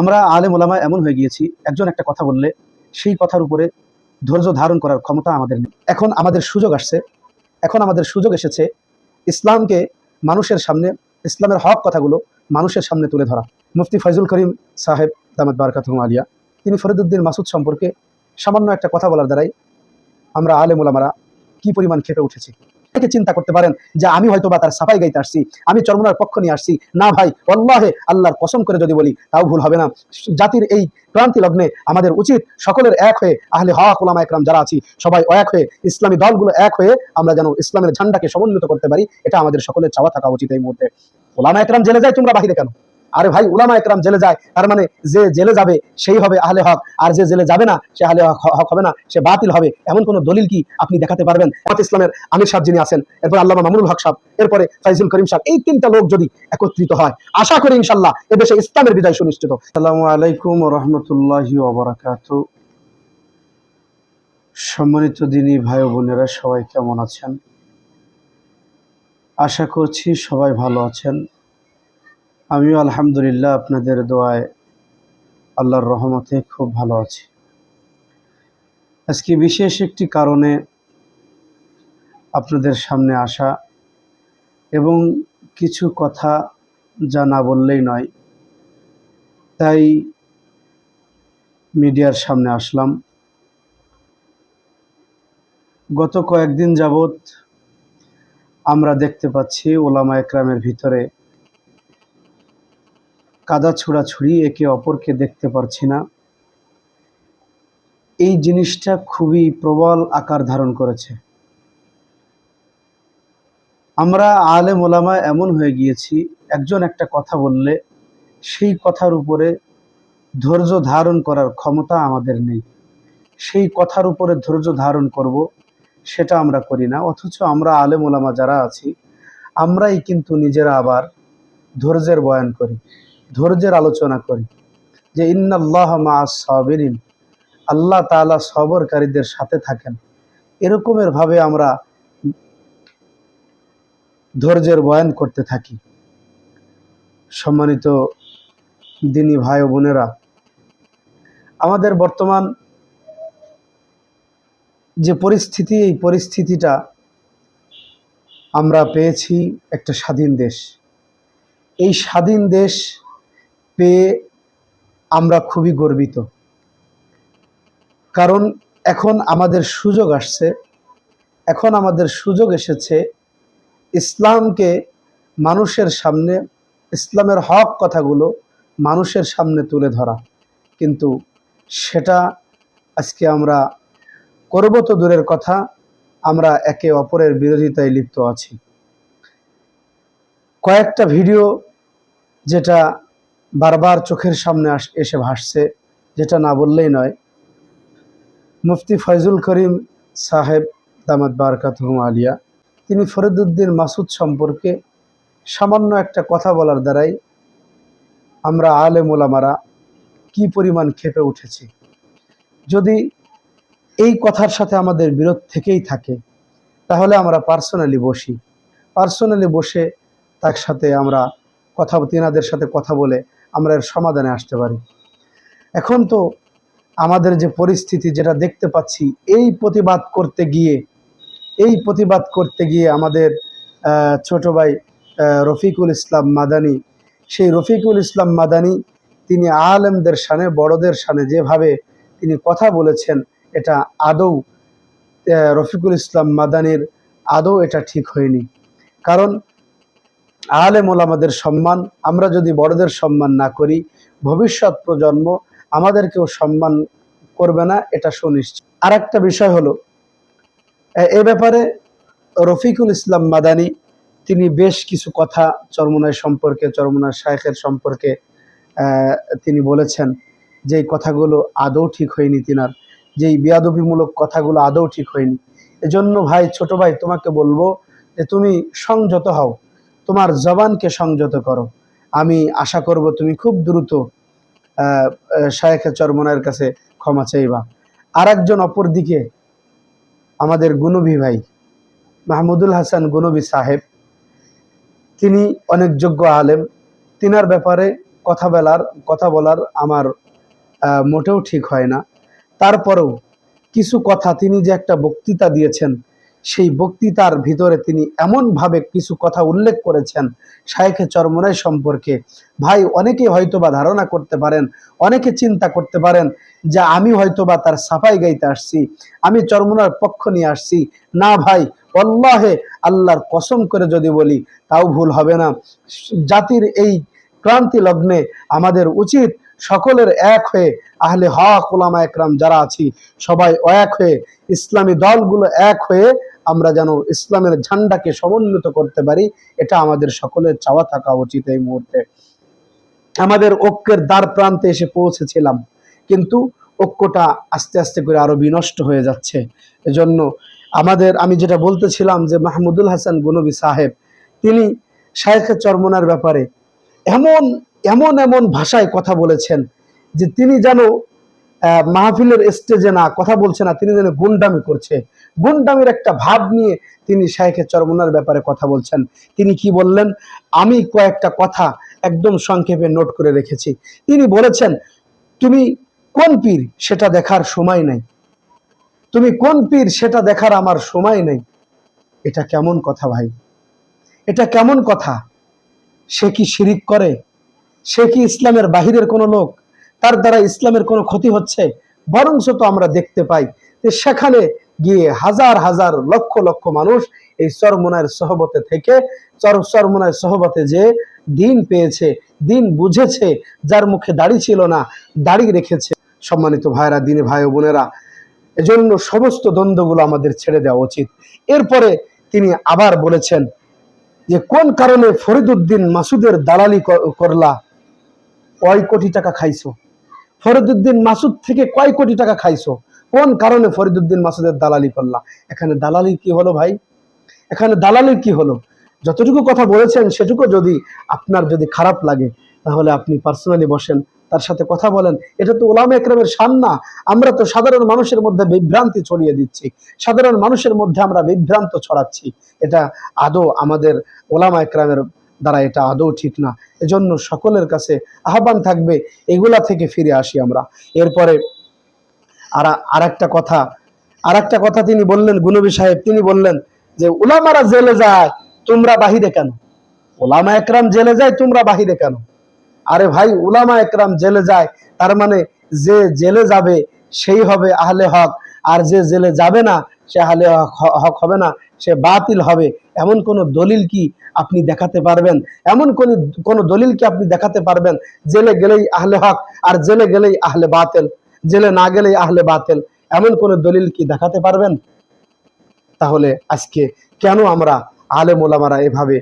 আমরা আলেম ওলামা এমন হয়ে গিয়েছি, একজন একটা কথা বললে সেই কথার উপরে ধৈর্য ধারণ করার ক্ষমতা আমাদের নেই। এখন আমাদের সুযোগ আসছে, এখন আমাদের সুযোগ এসেছে ইসলামকে মানুষের সামনে, ইসলামের হক কথাগুলো মানুষের সামনে তুলে ধরা। মুফতি ফয়জুল করিম সাহেব দামাদ বারকাতুম আলিয়া, তিনি ফরিদুদ্দিন মাসুদ সম্পর্কে সামান্য একটা কথা বলার দ্বারাই আমরা আলেম ওলামারা কি পরিমাণ খেপে উঠেছি। থেকে চিন্তা করতে পারেন যে আমি হয়তো বা তার সাফাই গাইতে আসছি, আমি চরমনার পক্ষ নিয়ে আসছি। না ভাই অল্লাহে আল্লাহর কসম করে যদি বলি, তাও ভুল হবে না। জাতির এই ক্রান্তি লগ্নে আমাদের উচিত সকলের এক হয়ে আহলে হক ওলামা একরাম যারা আছি, সবাই এক হয়ে ইসলামী দলগুলো এক হয়ে আমরা যেন ইসলামের ঝান্ডাকে সমন্বিত করতে পারি, এটা আমাদের সকলের চাওয়া থাকা উচিত এই মুহূর্তে। ওলামা একরাম জেলে যায় তোমরা বাহিরে কেন? আরে ভাই উলামা একরাম জেলে যায়, তার মানে যে জেলে যাবে, সেই হবে আহলে হক। আর যে জেলে যাবে না, সে আহলে হক হবে না, সে বাতিল হবে। এমন কোন দলিল কি আপনি দেখাতে পারবেন? মত ইসলামের আমির সাহেব যিনি আছেন, এরপর আল্লামা মামুনুল হক সাহেব, এরপরে ফাইজুল করিম সাহেব, এই তিনটা লোক যদি একত্রিত হয়, আশা করি ইনশাল্লাহ এদেশে ইসলামের বিজয় সুনিশ্চিত। আসসালামু আলাইকুম রহমতুল্লাহি ওবরাকাত। সম্মানিত দিনী ভাই বোনেরা, সবাই কেমন আছেন? আশা করছি সবাই ভালো আছেন। আমিও আলহামদুলিল্লাহ আপনাদের দোয়ায় আল্লাহর রহমতে খুব ভালো আছি। আজকে বিশেষ একটি কারণে আপনাদের সামনে আসা এবং কিছু কথা যা না বললেই নয়, তাই মিডিয়ার সামনে আসলাম। গত কয়েকদিন যাবৎ আমরা দেখতে পাচ্ছি ওলামা একরামের ভিতরে কাদা ছোড়াছুড়ি একে অপরকে দেখতে পারছি না। এই জিনিসটা খুবই প্রবল আকার ধারণ করেছে। আমরা আলে মোলামা এমন হয়ে গিয়েছি, একজন একটা কথা বললে সেই কথার উপরে ধৈর্য ধারণ করার ক্ষমতা আমাদের নেই। সেই কথার উপরে ধৈর্য ধারণ করব, সেটা আমরা করি না। অথচ আমরা আলে মোলামা যারা আছি, আমরাই কিন্তু নিজেরা আবার ধৈর্যের বয়ান করি। ধৈর্যের আলোচনা করি যে ইন্নাল্লাহ মা সাবিরিন। আল্লাহ তাআলা সবরকারীদের সাথে থাকেন। এরকমের ভাবে আমরা ধৈর্যের বয়ান করতে থাকি। সম্মানিত দিনী ভাই ও বোনেরা, আমাদের বর্তমান যে পরিস্থিতি, এই পরিস্থিতিটা আমরা পেয়েছি একটা স্বাধীন দেশ। এই স্বাধীন দেশ পেয়ে আমরা খুবই গর্বিত। কারণ এখন আমাদের সুযোগ আসছে, এখন আমাদের সুযোগ এসেছে ইসলামকে মানুষের সামনে, ইসলামের হক কথাগুলো মানুষের সামনে তুলে ধরা। কিন্তু সেটা আজকে আমরা করব তো দূরের কথা, আমরা একে অপরের বিরোধিতায় লিপ্ত আছি। কয়েকটা ভিডিও যেটা বারবার চোখের সামনে এসে ভাসছে, যেটা না বললেই নয়। মুফতি ফয়জুল করিম সাহেব দামাত বারকাতহুম আলিয়া, তিনি ফরিদুদ্দিন মাসুদ সম্পর্কে সামান্য একটা কথা বলার দ্বারাই আমরা আলে মোলামারা কি পরিমাণ খেপে উঠেছি। যদি এই কথার সাথে আমাদের বিরোধ থেকেই থাকে, তাহলে আমরা পার্সোনালি বসি। পার্সোনালি বসে তার সাথে আমরা কথা তিনাদের সাথে কথা বলে আমরা এর সমাধানে আসতে পারি। এখন তো আমাদের যে পরিস্থিতি যেটা দেখতে পাচ্ছি, এই প্রতিবাদ করতে গিয়ে, এই প্রতিবাদ করতে গিয়ে আমাদের ছোট ভাই রফিকুল ইসলাম মাদানি, সেই রফিকুল ইসলাম মাদানি তিনি আলেমদের সানে, বড়দের সানে যেভাবে তিনি কথা বলেছেন, এটা আদৌ রফিকুল ইসলাম মাদানির আদৌ এটা ঠিক হয়নি। কারণ আলেম ওলামাদের সম্মান, আমরা যদি বড়দের সম্মান না করি, ভবিষ্যৎ প্রজন্ম আমাদেরকেও সম্মান করবে না, এটা সুনিশ্চিত। আর একটা বিষয় হলো, এ- ব্যাপারে রফিকুল ইসলাম মাদানি, তিনি বেশ কিছু কথা চরমনায় সম্পর্কে চরমনার শায়েখের সম্পর্কে তিনি বলেছেন যেই কথাগুলো আদৌ ঠিক হয়নি তিনার যেই বিয়াদবিমূলক কথাগুলো আদৌ ঠিক হয়নি। এজন্য ভাই, ছোট ভাই, তোমাকে বলব যে তুমি সংযত হও। তোমার জবানকে সংযত করো। আমি আশা করব তুমি খুব দ্রুত শায়েখে চরমনার কাছে ক্ষমা চাইবা। আর একজন অপরদিকে আমাদের গুনবি ভাই, মাহমুদুল হাসান গুনবি সাহেব। তিনি অনেক যোগ্য আলেম। তিনার ব্যাপারে কথা বলার কথা বলার আমার মোটেও ঠিক হয় না। তারপরেও কিছু কথা তিনি যে একটা বক্তৃতা দিয়েছেন সেই বক্তৃতার ভিতরে তিনি এমনভাবে কিছু কথা উল্লেখ করেছেন শায়েখে চরমনাই সম্পর্কে। ভাই, অনেকে হয়তোবা ধারণা করতে পারেন, অনেকে চিন্তা করতে পারেন যে আমি হয়তোবা তার সাফাই গাইতে আসছি, আমি চরমনার পক্ষ নিয়ে আসছি। না ভাই অল্লাহে আল্লাহর কসম করে যদি বলি, তাও ভুল হবে না। জাতির এই ক্রান্তি লগ্নে আমাদের উচিত সকলের এক হয়ে আহলে হক ওলামা একরাম যারা আছি, সবাই এক হয়ে ইসলামী দলগুলো এক হয়ে আমরা যেন ইসলামের ঝান্ডাকে সমুন্নত করতে পারি, এটা আমাদের সকলের চাওয়া থাকা উচিত এই মুহূর্তে। আমাদের ঐক্যের দ্বার প্রান্তে এসে পৌঁছেছিলাম, কিন্তু ঐক্যটা আস্তে আস্তে করে আরও বিনষ্ট হয়ে যাচ্ছে। এজন্য আমাদের, আমি যেটা বলতেছিলাম যে মাহমুদুল হাসান গুনবী সাহেব, তিনি শায়েখে চরমনার ব্যাপারে এমন এমন এমন ভাষায় কথা বলেছেন যে তিনি যেন মাহফিলের স্টেজে না, কথা বলছে না, তিনি যেন গুন্ডামি করছে। গুন্ডামির একটা ভাব নিয়ে তিনি শায়েখে চরমনার ব্যাপারে কথা বলছেন। তিনি কি বললেন? আমি কয়েকটা কথা একদম সংক্ষেপে নোট করে রেখেছি। তিনি বলেছেন, তুমি কোন পীর? সেটা দেখার সময় নাই। তুমি কোন পীর? সেটা দেখার আমার সময় নেই। এটা কেমন কথা ভাই? এটা কেমন কথা? সে কি শিরিক করে? সে কি ইসলামের বাহিরের কোনো লোক? তার দ্বারা ইসলামের কোনো ক্ষতি হচ্ছে? বরঞ্চ তো আমরা দেখতে পাই যে সেখানে গিয়ে হাজার হাজার লক্ষ লক্ষ মানুষ এই চরমনায়ের সহবতে থেকে চর চরমনায়ের সহবতে যে দিন পেয়েছে, দিন বুঝেছে, যার মুখে দাড়ি ছিল না, দাড়ি রেখেছে। সম্মানিত ভাইরা দিনে ভাই বোনেরা, এজন্য সমস্ত দ্বন্দ্বগুলো আমাদের ছেড়ে দেওয়া উচিত। এরপরে তিনি আবার বলেছেন যে, কোন কারণে ফরিদুদ্দিন মাসুদের দালালি করলা? কয় কোটি টাকা খাইছো? ফরিদুদ্দিন মাসুদ থেকে কয় কোটি টাকা খাইছো? কোন কারণে ফরিদুদ্দিন মাসুদের দালালি করলা? এখানে দালালি কি হলো ভাই? এখানে দালালির কি হলো? যতটুকু কথা বলেছেন সেটুকু যদি আপনার যদি খারাপ লাগে, তাহলে আপনি পার্সোনালি বসেন, তার সাথে কথা বলেন। এটা তো ওলামা একরামের শান না। আমরা তো সাধারণ মানুষের মধ্যে বিভ্রান্তি ছড়িয়ে দিচ্ছি। সাধারণ মানুষের মধ্যে আমরা বিভ্রান্ত ছড়াচ্ছি। এটা আদৌ আমাদের ওলামা একরামের দ্বারা এটা আদৌ ঠিক না। এজন্য সকলের কাছে আহ্বান থাকবে, এগুলা থেকে ফিরে আসি আমরা। এরপরে আর আর একটা কথা আর একটা কথা তিনি বললেন, গুনবী সাহেব, তিনি বললেন যে, উলামারা জেলে যায়, তোমরা বাহিরে কেন? ওলামা একরাম জেলে যায়, তোমরা বাহিরে কেন? আরে ভাই, উলামা একরাম জেলে যায়, তার মানে যে জেলে যাবে, সেই হবে আহলে হক। আর যে জেলে যাবে না, সে আহলে হক হবে না। সে বাতিল হবে। এমন কোন দলিল কি আপনি দেখাতে পারবেন? এমন কোন কোন দলিল কি আপনি দেখাতে পারবেন? জেলে গেলেই আহলে হক আর জেলে গেলেই আহলে বাতিল। জেলে না গেলেই আহলে বাতিল। এমন কোন দলিল কি দেখাতে পারবেন? তাহলে আজকে কেন আমরা আলে মোলামারা এভাবে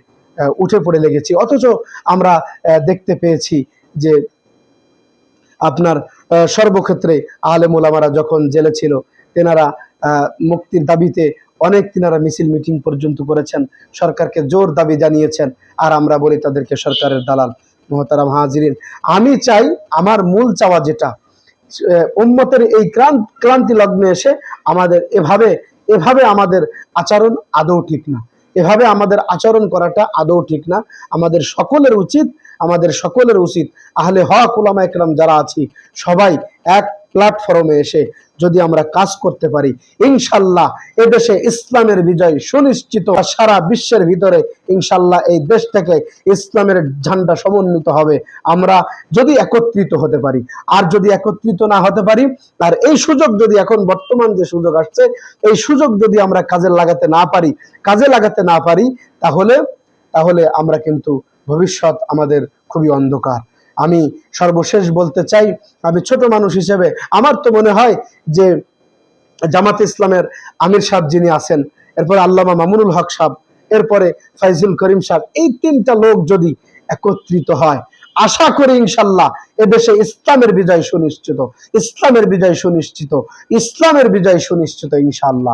উঠে পড়ে লেগেছি? অথচ আমরা দেখতে পেয়েছি যে আপনার সর্বক্ষেত্রে আলে মোলামারা যখন জেলে ছিল, তেনারা মুক্তির দাবিতে অনেক তিনারা মিছিল মিটিং পর্যন্ত করেছেন সরকারকে জোর দাবি জানিয়েছেন আর আমরা বলি তাদেরকে সরকারের দালাল। মহতারাম হাজিরিন আমি চাই আমার মূল চাওয়া যেটা আহ, উম্মতের এই ক্রান্ত লগ্নে এসে আমাদের এভাবে এভাবে আমাদের আচরণ আদৌ ঠিক না। এভাবে আমাদের আচরণ করাটা আদৌ ঠিক না। আমাদের সকলের উচিত আমাদের সকলের উচিত। আহলে হক উলামা একরাম যারা আছি সবাই এক প্ল্যাটফর্মে এসে যদি আমরা কাজ করতে পারি, ইনশাল্লাহ এদেশে ইসলামের বিজয় সুনিশ্চিত সারা বিশ্বের ভিতরে ইনশাল্লাহ এই দেশ থেকে ইসলামের ঝান্ডা সমন্বিত হবে। আমরা যদি একত্রিত হতে পারি, আর যদি একত্রিত না হতে পারি, আর এই সুযোগ যদি এখন বর্তমান যে সুযোগ আসছে, এই সুযোগ যদি আমরা কাজে লাগাতে না পারি, কাজে লাগাতে না পারি, তাহলে তাহলে আমরা কিন্তু ভবিষ্যৎ আমাদের খুবই অন্ধকার। আমি সর্বশেষ বলতে চাই, আমি ছোট মানুষ হিসেবে আমার তো মনে হয় যে জামাত ইসলামের আমির সাহেব যিনি আছেন, এরপরে আল্লামা মামুনুল হক সাহেব, এরপরে ফাইজুল করিম সাহেব, এই তিনটা লোক যদি একত্রিত হয়, আশা করি ইনশাল্লাহ এদেশে ইসলামের বিজয় সুনিশ্চিত, ইসলামের বিজয় সুনিশ্চিত, ইসলামের বিজয় সুনিশ্চিত ইনশাল্লাহ।